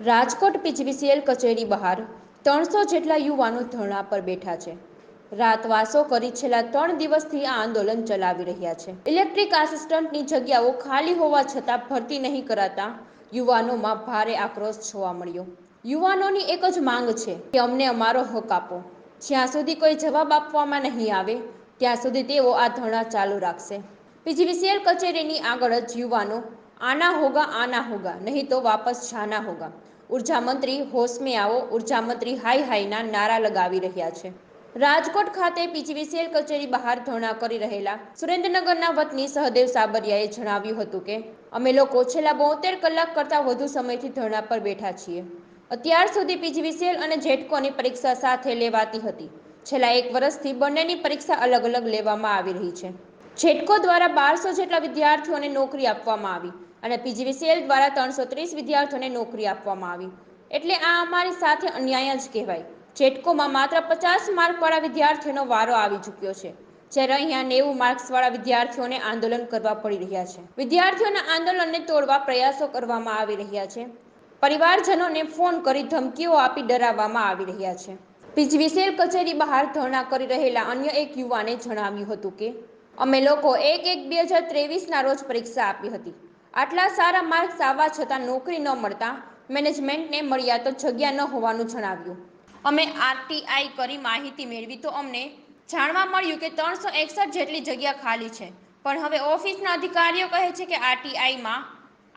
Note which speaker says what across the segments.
Speaker 1: Rajkot PGVCL કચેરી બહાર ત્રણસો જેટલા યુવાનો ધરણા પર બેઠા છે. રાતવાસો કરી છેલ્લા ત્રણ દિવસથી આ આંદોલન ચલાવી રહ્યા છે. ઇલેક્ટ્રિક આસિસ્ટન્ટની જગ્યાઓ ખાલી હોવા છતાં ભરતી નહીં કરાતા યુવાનોમાં ભારે આક્રોશ જોવા મળ્યો. યુવાનોની એક જ માંગ છે કે અમને અમારો હક આપો. જ્યાં સુધી કોઈ જવાબ આપવામાં નહીં આવે, ત્યાં સુધી તેઓ આ ધરણા ચાલુ રાખશે. પીજીવીસીએલ કચેરીની આગળ જ યુવાનો આના હોગા આના હોગા, નહીં તો વાપસ જાના હોગા. ઊર્જા મંત્રી હોશ આવો ઊર્જા મંત્રી હાય હાયના નારા લગાવી રહ્યા છે. રાજકોટ ખાતે પીજીવીસીએલ કચેરી બહાર ધરણા કરી રહેલા સુરેન્દ્રનગરના વતની સહદેવ સાબરિયાએ જણાવ્યું હતું કે, અમે લોકો છેલ્લા બોતેર કલાક કરતાં વધુ સમયથી ધરણા પર બેઠા છીએ. અત્યાર સુધી પીજીવીસીએલ અને જેટકોની પરીક્ષા સાથે લેવાતી હતી. છેલ્લા એક વર્ષથી બંનેની પરીક્ષા અલગ અલગ લેવામાં આવી રહી છે. જેટકો દ્વારા બારસો જેટલા વિદ્યાર્થીઓને નોકરી આપવામાં આવી અને પીજીવીસીએલ દ્વારા ત્રણસો ત્રીસ વિદ્યાર્થીઓને નોકરી આપવામાં આવી. એટલે આ અમારી સાથે અન્યાય જ કહેવાય. જેટકોમાં માત્ર પચાસ માર્કવાળા વિદ્યાર્થીઓનો વારો આવી ચૂક્યો છે, જ્યારે અહીંયા નેવું માર્ક્સવાળા વિદ્યાર્થીઓને આંદોલન કરવા પડી રહ્યા છે. વિદ્યાર્થીઓના આંદોલનને તોડવા પ્રયાસો કરવામાં આવી રહ્યા છે. પરિવારજનોને ફોન કરી ધમકીઓ આપી ડરાવવામાં આવી રહ્યા છે. પીજીવીસીએલ કચેરી બહાર ધરણા કરી રહેલા અન્ય એક યુવાને જણાવ્યું હતું કે અમે લોકો એક એક બે હજાર ત્રેવીસના રોજ પરીક્ષા આપી હતી. આટલા સારા માર્ક્સ આવવા છતાં નોકરી ન મળતા મેનેજમેન્ટને મળ્યા તો જગ્યા ન હોવાનું જણાવ્યું. અમે આરટીઆઈ કરી માહિતી મેળવી તો અમને જાણવા મળ્યું કે ત્રણસો એકસઠ જેટલી જગ્યા ખાલી છે. પણ હવે ઓફિસના અધિકારીઓ કહે છે કે આરટીઆઈમાં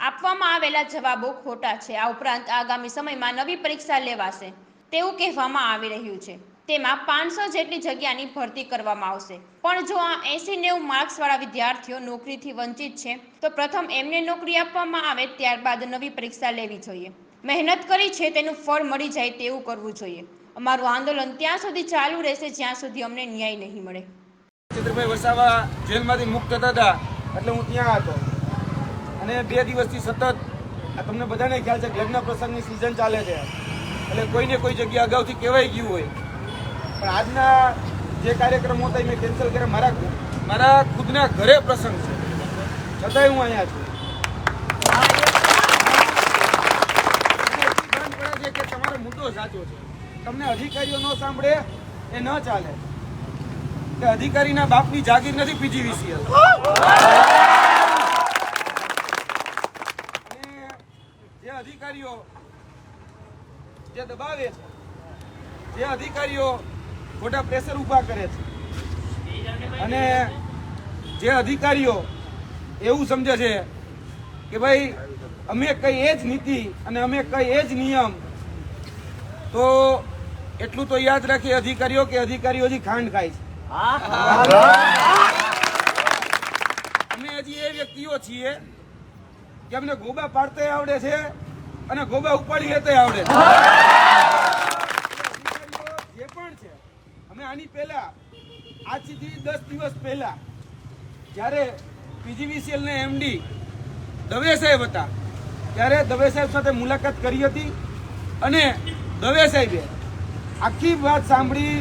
Speaker 1: આપવામાં આવેલા જવાબો ખોટા છે. આ ઉપરાંત આગામી સમયમાં નવી પરીક્ષા લેવાશે. તેવું કહેવામાં આવી રહ્યું છે. તેમાં પાંચસો જેટલી જગ્યાની ભરતી કરવામાં આવશે. પણ જો આ એસી નેવું માર્ક્સવાળા વિદ્યાર્થીઓ નોકરીથી વંચિત છે, તો પ્રથમ એમને નોકરી આપવામાં આવે ત્યારબાદ નવી પરીક્ષા લેવી જોઈએ. મહેનત કરી છે તેનું ફળ મળી જાય તેવું કરવું જોઈએ. અમારું આંદોલન ત્યાં સુધી ચાલુ રહેશે જ્યાં સુધી અમને ન્યાય નહીં મળે.
Speaker 2: ચિત્રભાઈ વસાવા જેલમાંથી મુક્ત થતા એટલે હું ત્યાં હતો. અને બે દિવસથી સતત તમને બધાને ખ્યાલ છે લગ્ન પ્રસંગની સિઝન ચાલે છે. એટલે કોઈને કોઈ જગ્યા અગાઉથી કહેવાય ગયું હોય પણ આજના જે કાર્યક્રમો હતા મેં કેન્સલ કર્યા. મારા મારા ખુદના ઘરે પ્રસંગ છે. છતાંય હું અહીંયા છું. પડે તમારો મુદ્દો સાચો છે. તમને અધિકારીઓ ન સાંભળે, એ ન ચાલે. કે અધિકારીના બાપની જાગીર નથી પીજીવીસીએલ જે અધિકારીઓ જે દબાવે છે, જે અધિકારીઓ ખોટા પ્રેશર ઊભા કરે છે. અને જે અધિકારીઓ એવું સમજે છે કે ભાઈ, અમે કઈ એ જ નીતિ અને અમે કઈ એ જ નિયમ, તો એટલું તો યાદ રાખીએ અધિકારીઓ કે અધિકારીઓ હજી ખાંડ ખાય છે. અમે હજી એ વ્યક્તિઓ છીએ કે અમને ગોબા પાડતે આવડે છે અને ગોબા ઉપાડી લેતા આવડે છે અધિકારીઓ જે પણ છે અમે આની પહેલા, આજથી દસ દિવસ પહેલા, જ્યારે પીજીવીસીએલ ને એમડી દવે સાહેબ હતા, ત્યારે દવે સાહેબ સાથે મુલાકાત કરી હતી અને દવે સાહેબે આખી વાત સાંભળી,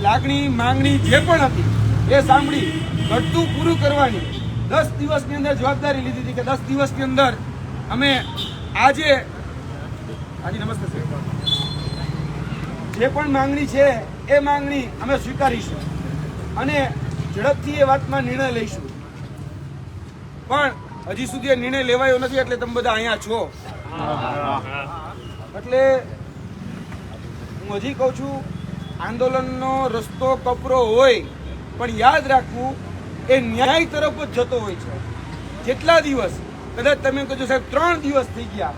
Speaker 2: લાગણી, માંગણી જે પણ હતી, એ સાંભળી ઘટતું પૂરું કરવાની દસ દિવસની અંદર જવાબદારી લીધી હતી કે દસ દિવસની અંદર અમે આજે હાજી નમસ્તે જે પણ માંગણી છે એ માંગણી અમે સ્વીકારીશું અને ઝડપથી એ વાતમાં નિર્ણય લઈશું. પણ હજી સુધી નિર્ણય લેવાયો નથી એટલે તમે બધા અહીંયા છો. એટલે હું હજી કહું છું, આંદોલનનો રસ્તો કપરો હોય, પણ યાદ રાખવું, એ ન્યાય તરફ જ જતો હોય છે. જેટલા દિવસ, કદાચ તમે કહો સાહેબ, ત્રણ દિવસ થઈ ગયા,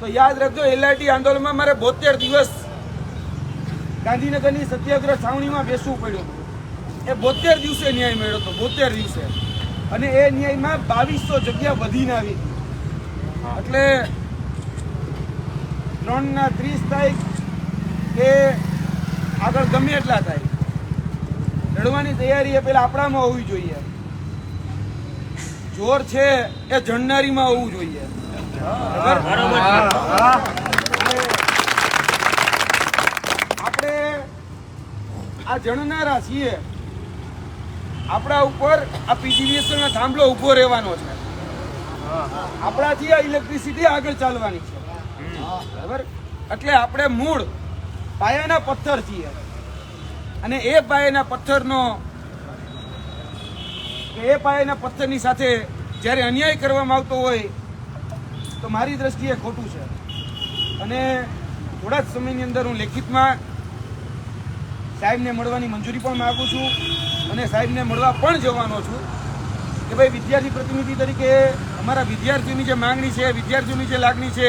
Speaker 2: તો યાદ રાખજો એલઆઈટી આંદોલનમાં મારે બોતેર દિવસ ગાંધીનગરની સત્યાગ્રહ છાવણીમાં બેસવું પડ્યું. એ બોતેર દિવસે ન્યાય મળ્યો હતો બોતેર દિવસે. અને એ ન્યાયમાં બાવીસો જગ્યા વધીને આવી. હતી એટલે ત્રણના ત્રીસ તારીખ કે આગળ ગમે એટલા થાય. લડવાની તૈયારી એ પેલા આપણામાં હોવી જોઈએ. જોર છે એ જણનારીમાં હોવું જોઈએ બરાબર? એટલે આપણે આ જણનારા છીએ. આપણા ઉપર આ પીજીવીએસએલ થાંભલો ઊભો રહેવાનો છે. આપણાથી આ ઇલેક્ટ્રિસિટી આગળ ચાલવાની છે. બરાબર? એટલે આપણે મૂળ પાયાના પથ્થર છીએ. અને એ પાયાના પથ્થરનો એ પાયાના પથ્થરની સાથે જ્યારે અન્યાય કરવામાં આવતો હોય, તો મારી દ્રષ્ટિએ ખોટું છે. અને થોડા જ સમયની અંદર હું લેખિતમાં સાહેબને મળવાની મંજૂરી પણ માગું છું અને સાહેબને મળવા પણ જવાનો છું કે ભાઈ વિદ્યાર્થી પ્રતિનિધિ તરીકે અમારા વિદ્યાર્થીઓની જે માંગણી છે, વિદ્યાર્થીઓની જે લાગણી છે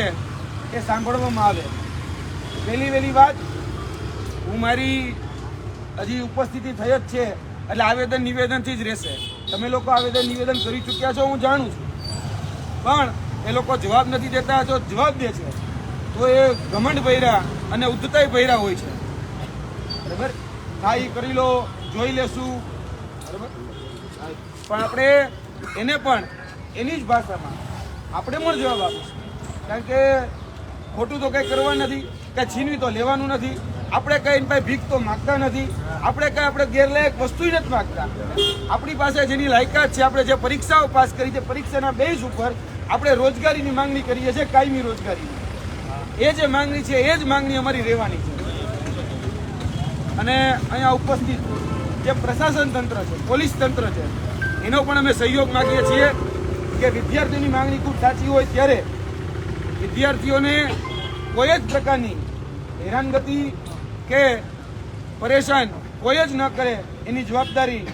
Speaker 2: એ સાંભળવામાં આવે. પહેલી વહેલી વાત, હું મારી હજી ઉપસ્થિતિ થઈ જ છે, એટલે આવેદન નિવેદનથી જ રહેશે. તમે લોકો આવેદન નિવેદન કરી ચૂક્યા છો, હું જાણું છું. પણ એ લોકો જવાબ નથી દેતા, જો જવાબ દે છે, તો એ ઘમંડ ભૈરા અને ઉદ્ધતાઈ ભૈરા હોય છે. બરાબર? હા કરી લો, જોઈ લેશું. પણ આપણે એને પણ, એની જ ભાષામાં આપણે પણ જવાબ આપીશું. કારણ કે ખોટું તો કંઈ કરવા નથી, કંઈ છીનવી તો લેવાનું નથી. આપણે કંઈ એની ભીખ તો માગતા નથી. આપણે કંઈ આપણે ગેરલાયક વસ્તુ નથી માગતા. આપણી પાસે જેની લાયકાત છે, આપણે જે પરીક્ષાઓ પાસ કરી છે, પરીક્ષાના બેઝ ઉપર આપણે રોજગારીની માંગણી કરીએ છીએ, કાયમી રોજગારીની. એ જે માંગણી છે, એ જ માંગણી અમારી રહેવાની છે. અને અહીંયા ઉપસ્થિત જે પ્રશાસન તંત્ર છે, પોલીસ તંત્ર છે, એનો પણ અમે સહયોગ માગીએ છીએ કે વિદ્યાર્થીઓની માંગણી ખૂબ સાચી હોય ત્યારે વિદ્યાર્થીઓને કોઈ જ પ્રકારની હેરાનગતિ કે પરેશાન કોઈ જ ન કરે એની જવાબદારી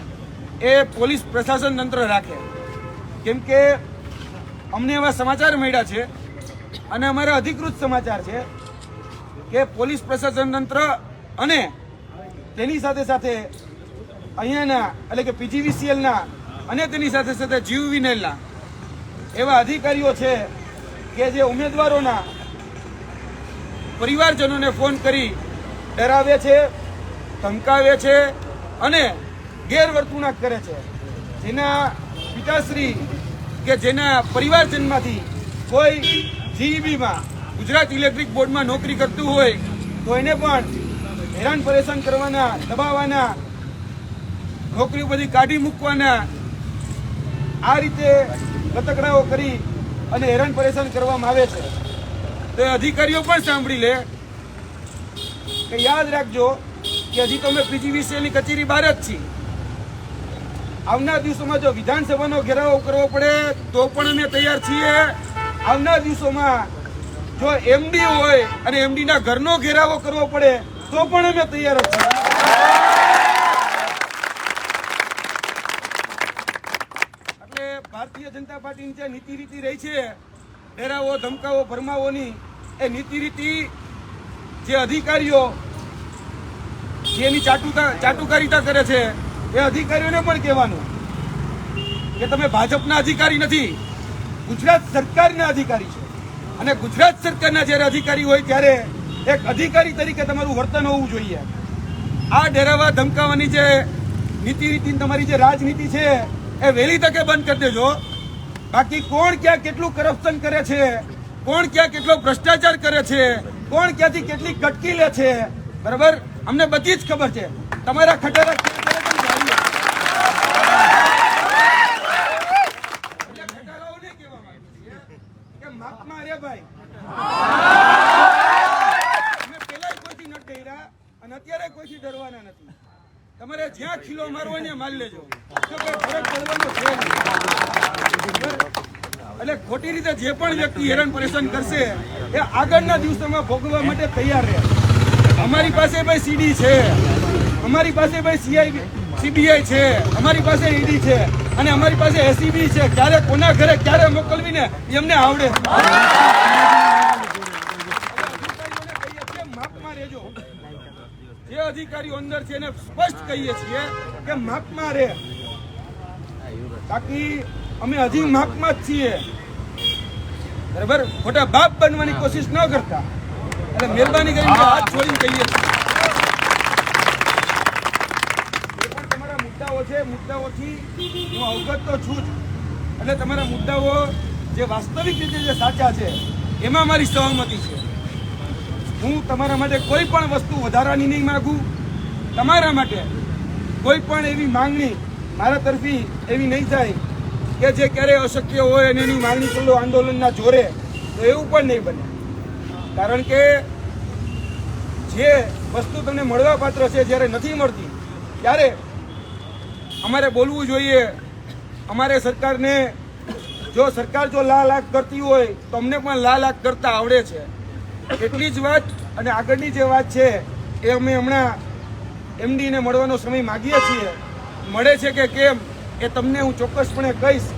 Speaker 2: એ પોલીસ પ્રશાસન તંત્ર રાખે. કેમ કે અમને એવા સમાચાર મળ્યા છે અને અમારા અધિકૃત સમાચાર છે કે પોલીસ પ્રશાસન તંત્ર અને તેની સાથે સાથે અહીંયાના, એટલે કે પીજીવીસીએલના અને તેની સાથે સાથે જીયુવીનેલના એવા અધિકારીઓ છે કે જે ઉમેદવારોના પરિવારજનોને ફોન કરી ડરાવે છે, ધમકાવે છે અને ગેરવર્તણૂક કરે છે. જેના પિતાશ્રી કે જેના પરિવારજનમાંથી કોઈ જીઈબીમાં ગુજરાત ઇલેક્ટ્રિક બોર્ડમાં નોકરી કરતું હોય તો એને પણ હેરાન પરેશાન કરવાના, દબાવવાના, નોકરી બધી કાઢી મૂકવાના, આ રીતે લતકડાઓ કરી અને હેરાન પરેશાન કરવામાં આવે છે. તો અધિકારીઓ પણ સાંભળી લે કે યાદ રાખજો કે હજી તો અમે પીજીવીસીએલની કચેરી બહાર જ છીએ. આવનાર દિવસોમાં જો વિધાનસભાનો ઘેરાવો કરવો પડે, તો પણ અમે તૈયાર છીએ. આવનાર દિવસોમાં જો એમડી હોય અને એમડીના ઘરનો ઘેરાવો કરવો પડે તો પણ અમે તૈયાર જ છીએ. એટલે ભારતીય જનતા પાર્ટીની જે નીતિ રીતિ રહી છે ડેરાવો ધમકાવો ભરમાવોની એ નીતિ રીતિ જે અધિકારીઓ જેની ચાટુકા, ચાટુકારીતા કરે છે, એ અધિકારીઓને પણ કહેવાનું કે તમે ભાજપના અધિકારી નથી, ગુજરાત સરકારના અધિકારી છો. અને ગુજરાત સરકારના જ્યારે અધિકારી હોય ત્યારે એક અધિકારી તરીકે તમારું વર્તન હોવું જોઈએ. આ ડેરાવા ધમકાવવાની જે નીતિ રીતિ તમારી જે રાજનીતિ છે, એ વહેલી તકે બંધ કરી દેજો. બાકી કોણ ક્યાં કેટલું કરપ્શન કરે છે, કોણ ક્યાં કેટલો ભ્રષ્ટાચાર કરે છે, કોણ ક્યાંથી કેટલી કટકી લે છે, બરાબર? અમને બધી જ ખબર છે. તમારા ખટારા ખેલ કરે છે ને જાણીએ. એટલે ખટારાઓને કહેવા માંગુ છું કે માપમાં રે ભાઈ અમે પહેલાય કોઈથી નથી ડર્યા અને અત્યારે કોઈથી ડરવાના નથી. તમારે જ્યાં ખીલો મારવો ને મારી લેજો. એટલે ખોટી રીતે જે પણ વ્યક્તિ હેરાન પરેશાન કરશે, એ આગળના દિવસોમાં ભોગવવા માટે તૈયાર રહે. અમારી પાસે ભાઈ સીડી છે. અમારી પાસે ભાઈ સીઆઈ સીબીઆઈ છે. અમારી પાસે ઈડી છે. અને અમારી પાસે એસીબી છે. ક્યારે કોના ઘરે ક્યારે મોકલવી ને એમને આવડે અધિકારીઓને કહીએ છીએ, માપમાં રહેજો જે અધિકારીઓ અંદર છે એને સ્પષ્ટ કહીએ છીએ કે માપમાં રહે બાકી અમે હજી માપમાં જ છીએ. બરાબર? ખોટા બાપ બનવાની કોશિશ ન કરતા. એટલે મહેરબાની કરીને હાથ છોડીને કહીએ છીએ. તમારા મુદ્દાઓ છે, મુદ્દાઓથી હું અવગત તો છું જ. એટલે તમારા મુદ્દાઓ જે વાસ્તવિક રીતે જે સાચા છે, એમાં મારી સહમતી છે. હું તમારા માટે કોઈ પણ વસ્તુ વધારાની નહીં માગું. તમારા માટે કોઈ પણ એવી માંગણી મારા તરફી એવી નહીં થાય કે જે ક્યારેય અશક્ય હોય અને એની માંગણી કરી આંદોલનના જોરે, તો એવું પણ નહીં બને. કારણ કે જે વસ્તુ તમને મળવા પાત્ર છે જ્યારે નથી મળતી, ત્યારે અમારે બોલવું જોઈએ. અમારે સરકારને, જો સરકાર જો લાલ આંખ કરતી હોય, તો અમને પણ લાલ આંખ કરતા આવડે છે. એટલી જ વાત અને આગળની જે વાત છે, એ અમે હમણાં એમડીને મળવાનો સમય માગીએ છીએ. મળે છે કે કેમ, એ તમને હું ચોક્કસપણે કહીશ.